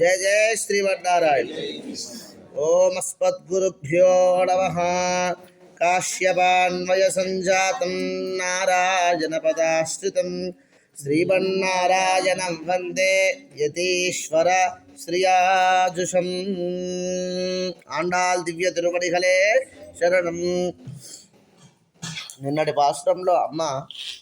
జయ జయ శ్రీవన్నారాయణ ఓం అస్మద్గురుభ్యో నమ. కాశ్యపాన్వయ సంజాతం నారాయణ పదాశ్రితం శ్రీమన్నారాయణం వందే యతీశ్వర శ్రియాజుషం. ఆండాల్ దివ్య తిరుమణిగలే శరణం. నిన్నటి పాశ్రంలో అమ్మ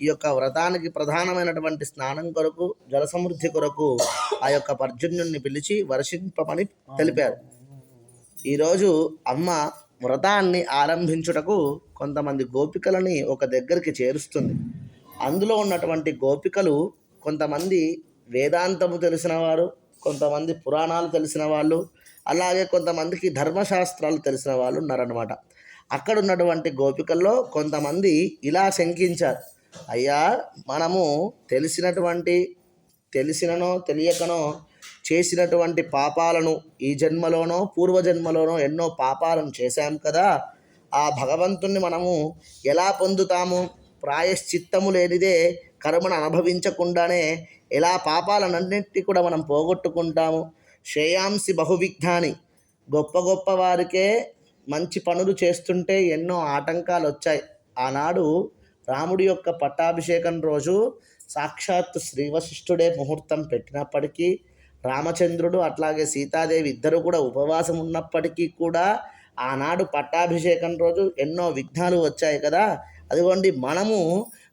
ఈ యొక్క వ్రతానికి ప్రధానమైనటువంటి స్నానం కొరకు జల సమృద్ధి కొరకు ఆ యొక్క పర్జన్యుణ్ణి పిలిచి వర్షింపమని తెలిపారు. ఈరోజు అమ్మ వ్రతాన్ని ఆరంభించుటకు కొంతమంది గోపికలని ఒక దగ్గరికి చేరుస్తుంది. అందులో ఉన్నటువంటి గోపికలు కొంతమంది వేదాంతము తెలిసిన వారు కొంతమంది పురాణాలు తెలిసిన వాళ్ళు అలాగే కొంతమందికి ధర్మశాస్త్రాలు తెలిసిన వాళ్ళు ఉన్నారనమాట అక్కడ ఉన్నటువంటి గోపికల్లో కొంతమంది ఇలా శంకించారు. అయ్యా మనము తెలిసినటువంటి తెలిసిననో తెలియకనో చేసినటువంటి పాపాలను ఈ జన్మలోనో పూర్వజన్మలోనో ఎన్నో పాపాలను చేశాం కదా. ఆ భగవంతుణ్ణి మనము ఎలా పొందుతాము? ప్రాయశ్చిత్తము లేనిదే కర్మను అనుభవించకుండానే ఎలా పాపాలన్నింటినీ కూడా మనం పోగొట్టుకుంటాము? శ్రేయాంసి బహువిఘ్నాని. గొప్ప గొప్ప వారికే మంచి పనులు చేస్తుంటే ఎన్నో ఆటంకాలు వచ్చాయి ఆనాడు రాముడి యొక్క పట్టాభిషేకం రోజు సాక్షాత్ శ్రీవశిష్ఠుడే ముహూర్తం పెట్టినప్పటికీ రామచంద్రుడు అట్లాగే సీతాదేవి ఇద్దరు కూడా ఉపవాసం ఉన్నప్పటికీ కూడా ఆనాడు పట్టాభిషేకం రోజు ఎన్నో విఘ్నాలు వచ్చాయి కదా. అదిగోండి మనము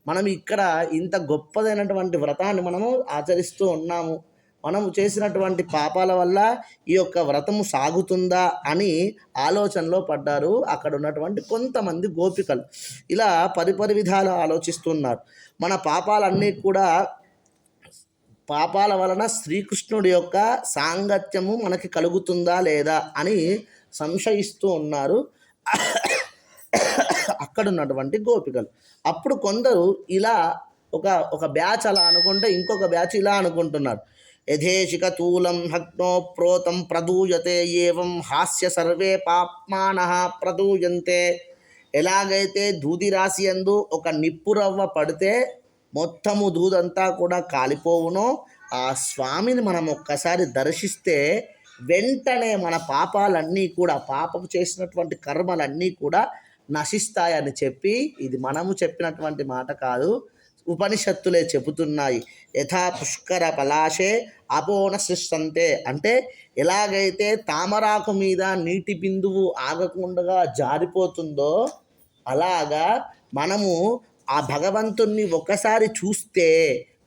మనం ఇక్కడ ఇంత గొప్పదైనటువంటి వ్రతాన్ని మనము ఆచరిస్తూ ఉన్నాము. మనము చేసినటువంటి పాపాల వల్ల ఈ యొక్క వ్రతము సాగుతుందా అని ఆలోచనలో పడ్డారు. అక్కడ ఉన్నటువంటి కొంతమంది గోపికలు. ఇలా పరిపరి విధాలు ఆలోచిస్తున్నారు. మన పాపాలన్నీ కూడా పాపాల వలన శ్రీకృష్ణుడి యొక్క సాంగత్యము మనకి కలుగుతుందా లేదా అని సంశయిస్తూ ఉన్నారు. అక్కడ ఉన్నటువంటి గోపికలు. అప్పుడు కొందరు ఇలా ఒక ఒక బ్యాచ్ అలా అనుకుంటే ఇంకొక బ్యాచ్ ఇలా అనుకుంటున్నారు. యథేషిక తూలం హగ్నో ప్రోతం ప్రదూయతే ఏవం హాస్య సర్వే పాప్మాన ప్రదూయంతే. ఎలాగైతే దూది రాశి అందు ఒక నిప్పురవ్వ పడితే మొత్తము దూదంతా కూడా కాలిపోవునో. ఆ స్వామిని మనం ఒక్కసారి దర్శిస్తే వెంటనే మన పాపాలన్నీ కూడా పాపం చేసినటువంటి కర్మలన్నీ కూడా నశిస్తాయని చెప్పి ఇది మనము చెప్పినటువంటి మాట కాదు. ఉపనిషత్తులే చెబుతున్నాయి. యథా పుష్కర పలాశే అపోన సృష్టంతే. అంటే ఎలాగైతే తామరాకు మీద నీటి బిందువు ఆగకుండా జారిపోతుందో అలాగా మనము ఆ భగవంతుణ్ణి ఒకసారి చూస్తే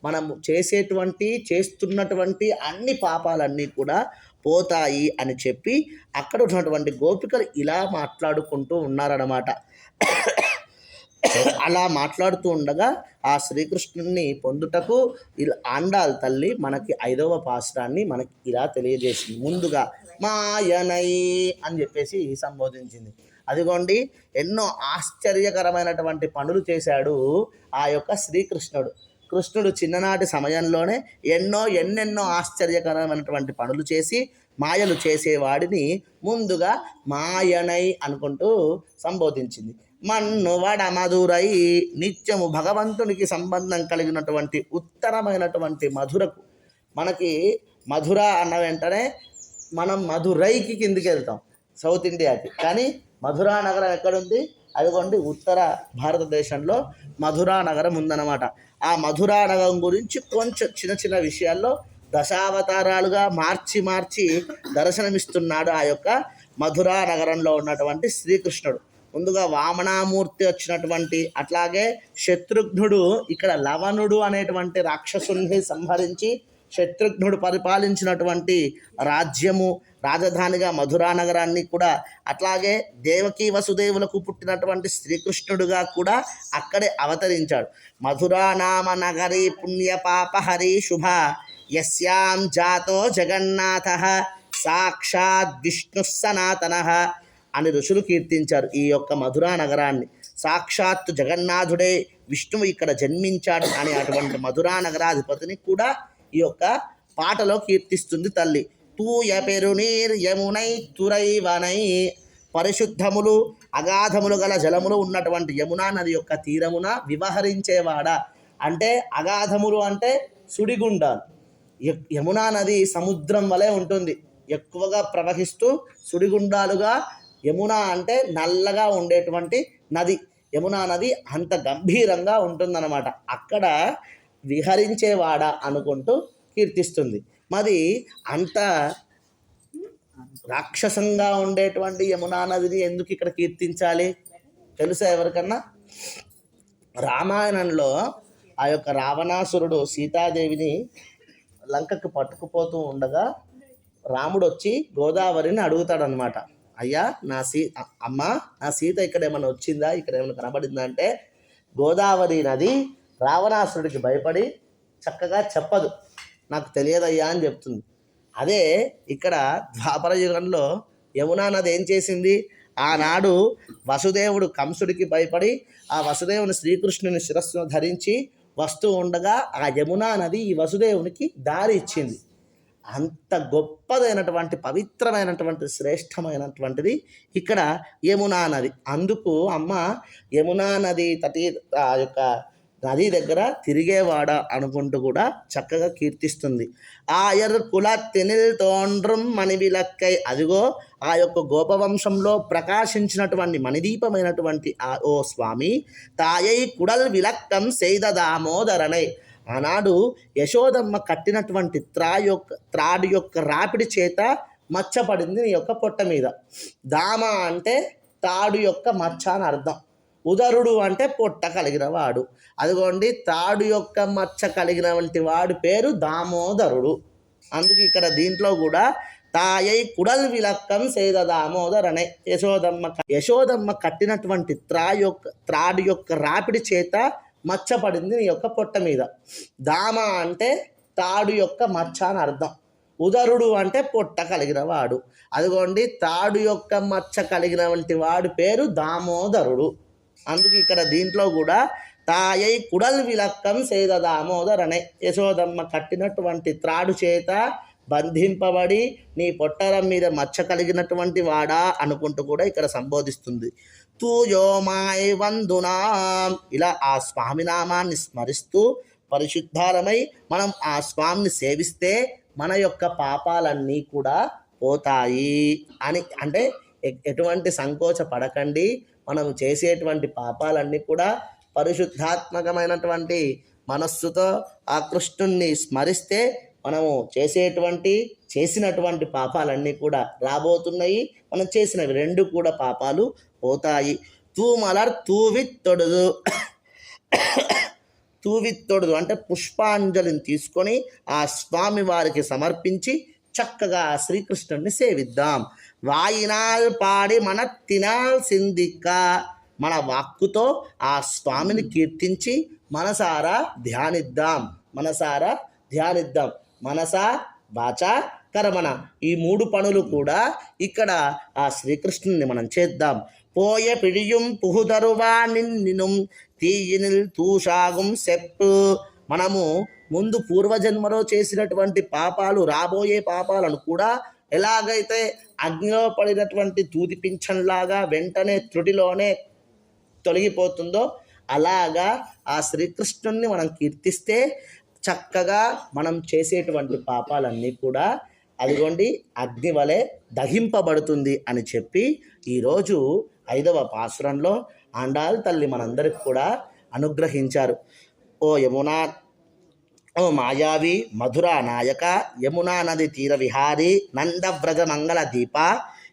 మనము చేసేటువంటి చేస్తున్నటువంటి అన్ని పాపాలన్నీ కూడా పోతాయి అని చెప్పి అక్కడ ఉన్నటువంటి గోపికలు ఇలా మాట్లాడుకుంటూ ఉన్నారన్నమాట. అలా మాట్లాడుతూ ఉండగా ఆ శ్రీకృష్ణుని పొందుటకు ఇలా ఆండాల్ తల్లి మనకి ఐదవ పాశ్రాన్ని మనకి ఇలా తెలియజేసింది. ముందుగా మాయనై అని చెప్పేసి సంబోధించింది. అదిగోండి ఎన్నో ఆశ్చర్యకరమైనటువంటి పనులు చేశాడు ఆ యొక్క శ్రీకృష్ణుడు. కృష్ణుడు చిన్ననాటి సమయంలోనే ఎన్నో ఎన్నెన్నో ఆశ్చర్యకరమైనటువంటి పనులు చేసి మాయలు చేసేవాడిని ముందుగా మాయనై అనుకుంటూ సంబోధించింది. మన్ను వడ మధురై నిత్యము భగవంతునికి సంబంధం కలిగినటువంటి ఉత్తరమైనటువంటి మధురకు. మనకి మధుర అన్న వెంటనే మనం మధురైకి కిందికి వెళ్తాం సౌత్ ఇండియాకి. కానీ మధురా నగరం ఎక్కడుంది? అదిగోండి ఉత్తర భారతదేశంలో మధురా నగరం ఉందన్నమాట. ఆ మధురా నగరం గురించి కొంచెం చిన్న చిన్న విషయాల్లో దశావతారాలుగా మార్చి మార్చి దర్శనమిస్తున్నాడు ఆ యొక్క మధురా నగరంలో ఉన్నటువంటి శ్రీకృష్ణుడు. ముందుగా వామనామూర్తి వచ్చినటువంటి అట్లాగే శత్రుఘ్నుడు ఇక్కడ లవణుడు అనేటువంటి రాక్షసుని సంహరించి శత్రుఘ్నుడు పరిపాలించినటువంటి రాజ్యము రాజధానిగా మధురా నగరాన్ని కూడా అట్లాగే దేవకీ వసుదేవులకు పుట్టినటువంటి శ్రీకృష్ణుడుగా కూడా అక్కడే అవతరించాడు. మధురా నామ నగరి పుణ్యపాపహరి శుభ యస్యాం జాతో జగన్నాథ సాక్షాత్ విష్ణు సనాతన. అని ఋషులు కీర్తించారు ఈ యొక్క మధురా నగరాన్ని. సాక్షాత్తు జగన్నాథుడే విష్ణువు ఇక్కడ జన్మించాడు అనే అటువంటి మధురా నగరాధిపతిని కూడా ఈ యొక్క పాటలో కీర్తిస్తుంది తల్లి. తూయ పెరునీర్ యమునై తురైవనై పరిశుద్ధములు అగాధములు గల జలములు ఉన్నటువంటి యమునా నది యొక్క తీరమున వివహరించేవాడా? అంటే అగాధములు అంటే సుడిగుండాలు. యమునా నది సముద్రం వలె ఉంటుంది. ఎక్కువగా ప్రవహిస్తూ సుడిగుండాలుగా యమున అంటే నల్లగా ఉండేటువంటి నది. యమునా నది అంత గంభీరంగా ఉంటుందన్నమాట. అక్కడ విహరించేవాడ అనుకుంటూ కీర్తిస్తుంది. మరి అంత రాక్షసంగా ఉండేటువంటి యమునా నదిని ఎందుకు ఇక్కడ కీర్తించాలి? తెలుసా ఎవరికన్నా? రామాయణంలో ఆ యొక్క రావణాసురుడు సీతాదేవిని లంకకు పట్టుకుపోతూ ఉండగా రాముడు వచ్చి గోదావరిని అడుగుతాడనమాట అయ్యా నా సీ అమ్మ నా సీత ఇక్కడ ఏమైనా వచ్చిందా? ఇక్కడ ఏమైనా కనబడిందా అంటే గోదావరి నది రావణాసురుడికి భయపడి చక్కగా చెప్పదు. నాకు తెలియదయ్యా అని చెప్తుంది. అదే ఇక్కడ ద్వాపర యుగంలో యమునా నది ఏం చేసింది? ఆనాడు వసుదేవుడు కంసుడికి భయపడి ఆ వసుదేవుని శ్రీకృష్ణుని శిరస్సును ధరించి వస్తూ ఉండగా ఆ యమునా నది ఈ వసుదేవునికి దారి ఇచ్చింది. అంత గొప్పదైనటువంటి పవిత్రమైనటువంటి శ్రేష్టమైనటువంటిది ఇక్కడ యమునా నది. అందుకు అమ్మ యమునా నది తటి ఆ యొక్క నది దగ్గర తిరిగేవాడ అనుకుంటూ కూడా చక్కగా కీర్తిస్తుంది. ఆయర్ కుల తెనిల్ తోండ్రం మణివిలక్కై అదిగో ఆ యొక్క గోపవంశంలో ప్రకాశించినటువంటి మణిదీపమైనటువంటి ఆ ఓ స్వామి తాయై కుడల్ విలక్కం సేద దామోదరణై ఆనాడు యశోదమ్మ కట్టినటువంటి త్రా యొక్క త్రాడు యొక్క రాపిడి చేత మచ్చపడింది నీ యొక్క పొట్ట మీద. దామ అంటే తాడు యొక్క మచ్చ అని అర్థం. ఉదరుడు అంటే పొట్ట కలిగిన వాడు. అదిగోండి తాడు యొక్క మచ్చ కలిగిన వంటి వాడి పేరు దామోదరుడు. అందుకు ఇక్కడ దీంట్లో కూడా తాయై కుడల్ విలక్కం సేద దామోదర్ అనే యశోదమ్మ యశోదమ్మ కట్టినటువంటి త్రా యొక్క త్రాడు యొక్క రాపిడి చేత మచ్చపడింది నీ యొక్క పొట్ట మీద. దామ అంటే తాడు యొక్క మచ్చ అని అర్థం. ఉదరుడు అంటే పొట్ట కలిగిన వాడు. అదిగోండి తాడు యొక్క మచ్చ కలిగిన వంటి వాడి పేరు దామోదరుడు. అందుకు ఇక్కడ దీంట్లో కూడా తాయై కుడల్ విలక్కం సేద దామోదరనే. యశోదమ్మ కట్టినటువంటి త్రాడు చేత బంధింపబడి నీ పొట్టరం మీద మచ్చ కలిగినటువంటి వాడా అనుకుంటూ కూడా ఇక్కడ సంబోధిస్తుంది. తూయోమాయ్ వందునా. ఇలా ఆ స్వామి నామాన్ని స్మరిస్తూ పరిశుద్ధాలమై మనం ఆ స్వామిని సేవిస్తే మన యొక్క పాపాలన్నీ కూడా పోతాయి. అని అంటే ఎటువంటి సంకోచ పడకండి. మనం చేసేటువంటి పాపాలన్నీ కూడా పరిశుద్ధాత్మకమైనటువంటి మనస్సుతో ఆ కృష్ణుణ్ణి స్మరిస్తే మనము చేసేటువంటి చేసినటువంటి పాపాలన్నీ కూడా రాబోతున్నాయి. మనం చేసినవి రెండు కూడా పాపాలు పోతాయి. తూమలర్ తూవిత్తొడుదు. తూవిత్తొడుదు అంటే పుష్పాంజలిని తీసుకొని ఆ స్వామి వారికి సమర్పించి చక్కగా శ్రీకృష్ణుడిని సేవిద్దాం. వాయినాల్ పాడి మన తినాల్సిందిక్క మన వాక్కుతో ఆ స్వామిని కీర్తించి మనసారా ధ్యానిద్దాం. మనసారా ధ్యానిద్దాం. మనస వాచ కర్మణ. ఈ మూడు పనులు కూడా ఇక్కడ ఆ శ్రీకృష్ణుని మనం చేద్దాం. పోయ పిడియుం పుహుదరువా నిన్నినుం తీయినిల్ తూషాగుం సెప్పు. మనము ముందు పూర్వజన్మలో చేసినటువంటి పాపాలు రాబోయే పాపాలను కూడా ఎలాగైతే అగ్నిలో పడినటువంటి తూది పింఛన్లాగా వెంటనే త్రుటిలోనే తొలగిపోతుందో అలాగా ఆ శ్రీకృష్ణుణ్ణి మనం కీర్తిస్తే చక్కగా మనం చేసేటువంటి పాపాలన్నీ కూడా అదిగోండి అగ్ని వలె దహింపబడుతుంది అని చెప్పి ఈరోజు ఐదవ పాసురంలో ఆండాల్ తల్లి మనందరికి కూడా అనుగ్రహించారు. ఓ యమునా ఓ మాయావి మధుర నాయక యమునా నది తీర విహారి నందవ్రజ మంగళ దీప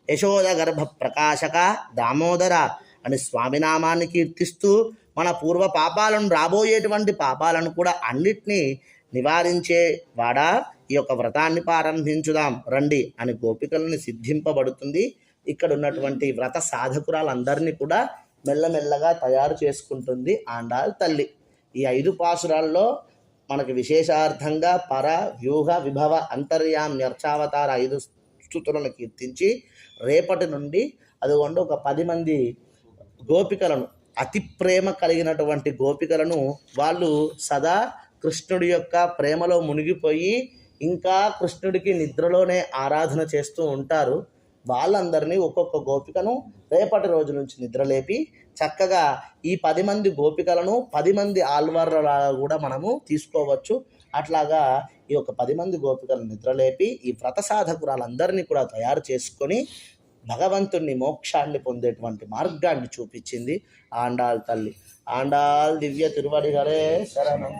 యశోద గర్భ ప్రకాశక దామోదర అని స్వామినామాన్ని కీర్తిస్తూ మన పూర్వ పాపాలను రాబోయేటువంటి పాపాలను కూడా అన్నిటినీ నివారించే వాడా? ఈ యొక్క వ్రతాన్ని ప్రారంభించుదాం. రండి అని గోపికలను సిద్ధింపబడుతుంది. ఇక్కడ ఉన్నటువంటి వ్రత సాధకురాలందరినీ కూడా మెల్లమెల్లగా తయారు చేసుకుంటుంది ఆండాల్ తల్లి. ఈ ఐదు పాసురాల్లో మనకి విశేషార్థంగా పర వ్యూహ విభవ అంతర్యామ్యర్చావతార ఐదు స్థుతులను కీర్తించి రేపటి నుండి అదిగొండి ఒక పది మంది గోపికలను అతి ప్రేమ కలిగినటువంటి గోపికలను వాళ్ళు సదా కృష్ణుడి యొక్క ప్రేమలో మునిగిపోయి ఇంకా కృష్ణుడికి నిద్రలోనే ఆరాధన చేస్తూ ఉంటారు. వాళ్ళందరినీ ఒక్కొక్క గోపికను రేపటి రోజు నుంచి నిద్రలేపి చక్కగా ఈ పది మంది గోపికలను పది మంది ఆల్వార్లలాగా కూడా మనము తీసుకోవచ్చు. అట్లాగా ఈ యొక్క పది మంది గోపికలను నిద్రలేపి ఈ వ్రత సాధకురాలందరినీ కూడా తయారు చేసుకొని భగవంతుణ్ణి మోక్షాన్ని పొందేటువంటి మార్గాన్ని చూపించింది ఆండాల్ తల్లి. ఆండాల్ దివ్య తిరువడిగలే శరణం.